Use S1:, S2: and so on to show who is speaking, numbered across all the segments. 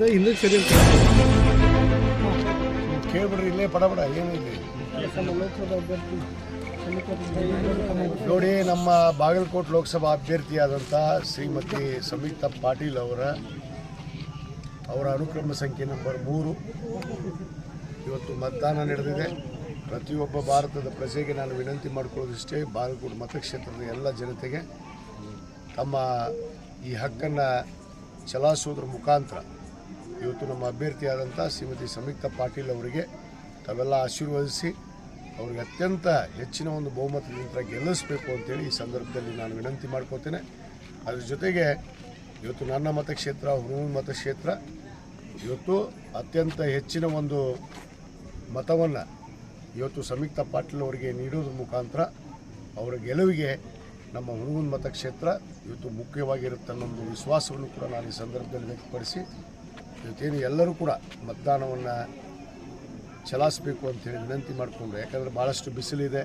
S1: ಮುಂದಕ್ಕೆ ಸರಿ ಅಂತ
S2: ಕೇಳ್ಬಿಡ್ರಿ, ಇಲ್ಲೇ ಪಡಬಡ ಏನಿದೆ ನೋಡಿ, ನಮ್ಮ ಬಾಗಲಕೋಟೆ ಲೋಕಸಭಾ ಅಭ್ಯರ್ಥಿಯಾದಂಥ ಶ್ರೀಮತಿ ಸಂಯುಕ್ತಾ ಪಾಟೀಲ್ ಅವರ ಅವರ ಅನುಕ್ರಮ ಸಂಖ್ಯೆ ನಂಬರ್ ಮೂರು. ಇವತ್ತು ಮತದಾನ ನಡೆದಿದೆ. ಪ್ರತಿಯೊಬ್ಬ ಭಾರತದ ಪ್ರಜೆಗೆ ನಾನು ವಿನಂತಿ ಮಾಡಿಕೊಳ್ಳೋದಿಷ್ಟೇ, ಬಾಗಲಕೋಟೆ ಮತಕ್ಷೇತ್ರದ ಎಲ್ಲ ಜನತೆಗೆ ತಮ್ಮ ಈ ಹಕ್ಕನ್ನು ಚಲಾಯಿಸೋದ್ರ ಮುಖಾಂತರ ಇವತ್ತು ನಮ್ಮ ಅಭ್ಯರ್ಥಿಯಾದಂಥ ಶ್ರೀಮತಿ ಸಂಯುಕ್ತ ಪಾಟೀಲ್ ಅವರಿಗೆ ತಾವೆಲ್ಲ ಆಶೀರ್ವದಿಸಿ ಅವ್ರಿಗೆ ಅತ್ಯಂತ ಹೆಚ್ಚಿನ ಒಂದು ಬಹುಮತದಿಂದ ಗೆಲ್ಲಿಸಬೇಕು ಅಂತೇಳಿ ಈ ಸಂದರ್ಭದಲ್ಲಿ ನಾನು ವಿನಂತಿ ಮಾಡ್ಕೋತೇನೆ ಅದ್ರ ಜೊತೆಗೆ ಇವತ್ತು ನನ್ನ ಮತಕ್ಷೇತ್ರ, ಹುಣೂರು ಮತಕ್ಷೇತ್ರ ಇವತ್ತು ಅತ್ಯಂತ ಹೆಚ್ಚಿನ ಒಂದು ಮತವನ್ನು ಇವತ್ತು ಸಂಯುಕ್ತ ಪಾಟೀಲ್ ಅವರಿಗೆ ನೀಡೋದ್ರ ಮುಖಾಂತರ ಅವರ ಗೆಲುವಿಗೆ ನಮ್ಮ ಹುಣಗುನ್ ಮತಕ್ಷೇತ್ರ ಇವತ್ತು ಮುಖ್ಯವಾಗಿರುತ್ತೆ ಅನ್ನೋ ಒಂದು ವಿಶ್ವಾಸವನ್ನು ಕೂಡ ನಾನು ಈ ಸಂದರ್ಭದಲ್ಲಿ ವ್ಯಕ್ತಪಡಿಸಿ ಇವತ್ತೇನು ಎಲ್ಲರೂ ಕೂಡ ಮತದಾನವನ್ನು ಚಲಾಯಿಸಬೇಕು ಅಂತೇಳಿ ವಿನಂತಿ ಮಾಡಿಕೊಂಡ್ರೆ. ಯಾಕಂದರೆ ಭಾಳಷ್ಟು ಬಿಸಿಲಿದೆ.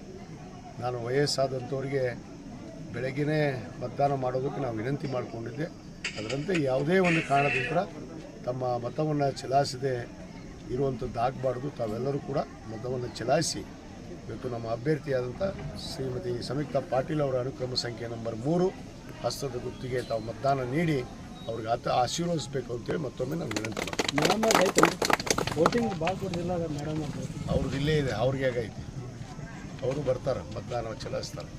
S2: ನಾನು ವಯಸ್ಸಾದಂಥವ್ರಿಗೆ ಬೆಳಗ್ಗೆನೇ ಮತದಾನ ಮಾಡೋದಕ್ಕೆ ನಾವು ವಿನಂತಿ ಮಾಡಿಕೊಂಡಿದ್ದೆ. ಅದರಂತೆ ಯಾವುದೇ ಒಂದು ಕಾರಣದಿಂದ ತಮ್ಮ ಮತವನ್ನು ಚಲಾಯಿಸದೆ ಇರುವಂಥದ್ದು ಆಗಬಾರ್ದು. ತಾವೆಲ್ಲರೂ ಕೂಡ ಮತವನ್ನು ಚಲಾಯಿಸಿ. ಇವತ್ತು ನಮ್ಮ ಅಭ್ಯರ್ಥಿಯಾದಂಥ ಶ್ರೀಮತಿ ಸಂಯುಕ್ತ ಪಾಟೀಲ್ ಅವರ ಅನುಕ್ರಮ ಸಂಖ್ಯೆ ನಂಬರ್ ಮೂರು. ಹಸ್ತದ ಗುತ್ತಿಗೆ ತಾವು ಮತದಾನ ನೀಡಿ ಅವ್ರಿಗೆ ಆತ ಆಶೀರ್ವದಿಸಬೇಕು ಅಂತೇಳಿ ಮತ್ತೊಮ್ಮೆ ನಾನು ವಿನಂತಿ ಮಾಡ್ತೀನಿ. ಅವ್ರದ್ದು ಇಲ್ಲೇ ಇದೆ ಅವ್ರಿಗೆ ಆಗೈತಿ. ಅವರು ಬರ್ತಾರೆ ಮತದಾನ ಚಲಾಯಿಸ್ತಾರೆ.